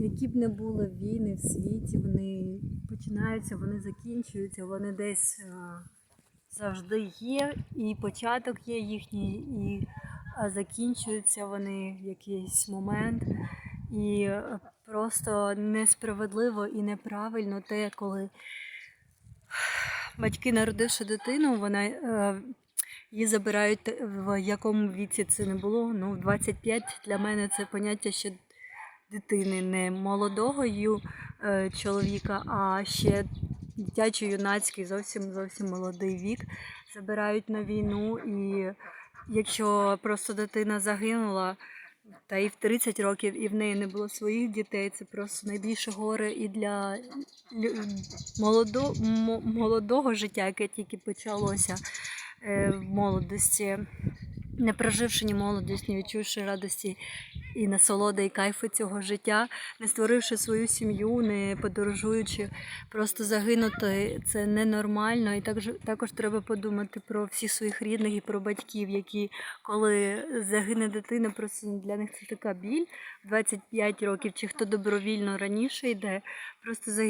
які б не були війни в світі, вони починаються, вони закінчуються, вони десь е, завжди є, і початок є їхній, і е, закінчуються вони в якийсь момент. І е, просто несправедливо і неправильно те, коли батьки, народивши дитину, вона. Її забирають в якому віці це не було. Ну, в 25 для мене це поняття ще дитини, не молодого е, чоловіка, а ще дитячо-юнацький, зовсім зовсім молодий вік. Забирають на війну. І якщо просто дитина загинула, та і в 30 років, і в неї не було своїх дітей, це просто найбільше горе і для молодо, мо- молодого життя, яке тільки почалося е, в молодості, не проживши ні молодість, не відчувши радості і насолоди, і кайфу цього життя, не створивши свою сім'ю, не подорожуючи, просто загинути це ненормально. І також, також треба подумати про всіх своїх рідних і про батьків, які коли загине дитина, просто для них це така біль в 25 років, чи хто добровільно раніше йде, просто загине.